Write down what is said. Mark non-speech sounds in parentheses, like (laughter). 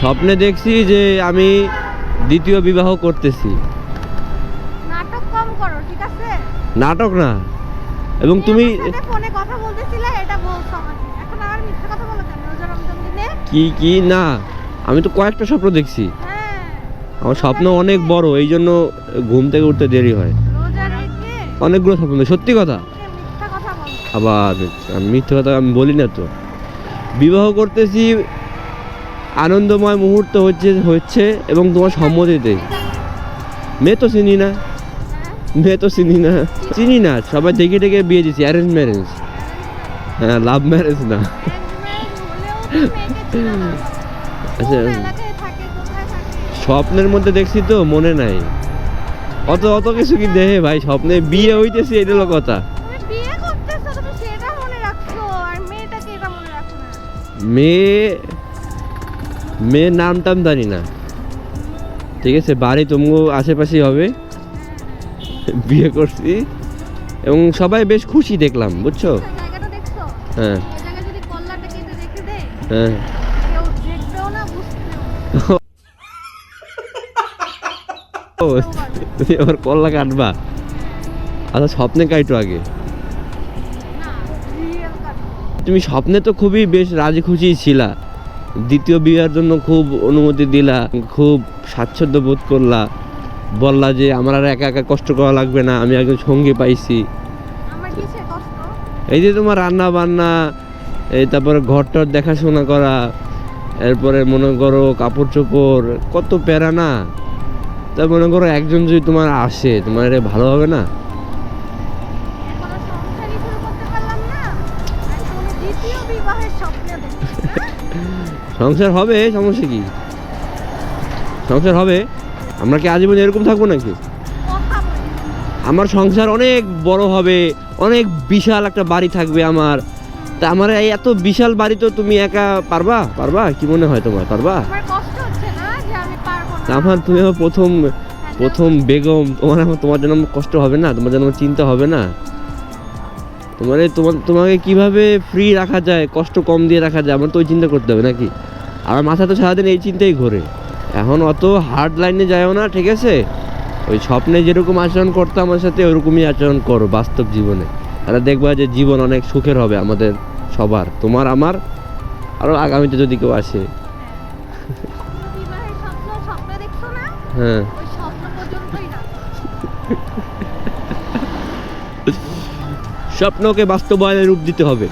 স্বপ্নে দেখছি যে আমি দ্বিতীয় বিবাহ করতেছি। নাটক কম করো ঠিক আছে? নাটক না। এবং তুমি ফোনে কথা বলতেছিলে এটা বলছো আমাকে। এখন আর মিথ্যা কথা বলো কেন রোজা রমজান দিনে? কি কি? না আমি তো কয়েকটা স্বপ্ন দেখছি। হ্যাঁ। আমার স্বপ্ন অনেক বড় এই জন্য ঘুম থেকে উঠতে দেরি হয়। অনেকগুলো স্বপ্ন সত্যি কথা। আবার মিথ্যে কথা আমি বলি না তো। বিবাহ করতেছি আনন্দময় মুহূর্ত হচ্ছে হচ্ছে এবং তোমার সম্মতিতে মেয়ে তো চিনি না। মেয়ে তো চিনি না। চিনি না সবাই দেখে দেখে বিয়ে দিছি অ্যারেঞ্জ ম্যারেজ হ্যাঁ লাভ ম্যারেজ না। আচ্ছা। স্বপ্নের মধ্যে দেখছি তো মনে নাই। অত অত কিছু কি দেহে ভাই স্বপ্নে বিয়ে হইতেছে এটা হলো কথা। মেয়ে মেয়ের নাম টাম জানি না। ঠিক আছে বাড়ি তুমগো আশেপাশেই হবে। বিয়ে করছি। এবং সবাই বেশ খুশি দেখলাম বুঝছ? হ্যাঁ। কেটে হ্যাঁ। তুমি আবার কল্লা কাটবা? আচ্ছা স্বপ্নে কাইটো আগে। কাট তুমি স্বপ্নে তো খুবই বেশ রাজি খুশি ছিলা। দ্বিতীয় বিয়ের জন্য খুব অনুমতি দিলা খুব স্বাচ্ছন্দ্য বোধ করলা। বললা যে আমার আর একা একা কষ্ট করা লাগবে না আমি একজন সঙ্গী পাইছি। এই যে তোমার রান্না বান্না এই তারপরে ঘরটর দেখাশোনা করা এরপরে মনে করো কাপড় চোপড় কত প্যারা না? তা মনে করো একজন যদি তোমার আসে তোমার এটা ভালো হবে না এখনও সংসারই শুরু করতে পারলাম না আর তুমি দ্বিতীয় বিবাহের স্বপ্নে দেখছ সংসার হবে সমস্যা কি? সংসার হবে? আমরা কি আজীবন এরকম থাকব নাকি? আমার সংসার অনেক বড় হবে অনেক বিশাল একটা বাড়ি থাকবে আমার। তা আমার এই এত বিশাল বাড়ি তো তুমি একা পারবা? পারবা? কি মনে হয় তোমার? পারবা? আমার তুমি আমার প্রথম প্রথম বেগম। তোমার আমার তোমার জন্য কষ্ট হবে না তোমার জন্য চিন্তা হবে না। তোমার তোমার তোমাকে কীভাবে ফ্রি রাখা যায় কষ্ট কম দিয়ে রাখা যায় আমার তো ওই চিন্তা করতে হবে নাকি? আমার মাথা তো সারাদিন এই চিন্তাই ঘোরে। এখন অত হার্ড লাইনে যায়ও না ঠিক আছে? ওই স্বপ্নে যেরকম আচরণ করতো আমার সাথে ওরকমই আচরণ করো বাস্তব জীবনে। তাহলে দেখবা যে জীবন অনেক সুখের হবে আমাদের সবার তোমার আমার আরও আগামীতে যদি কেউ আসে। না হ্যাঁ। (laughs) স্বপ্নকে বাস্তবায়নের রূপ দিতে হবে।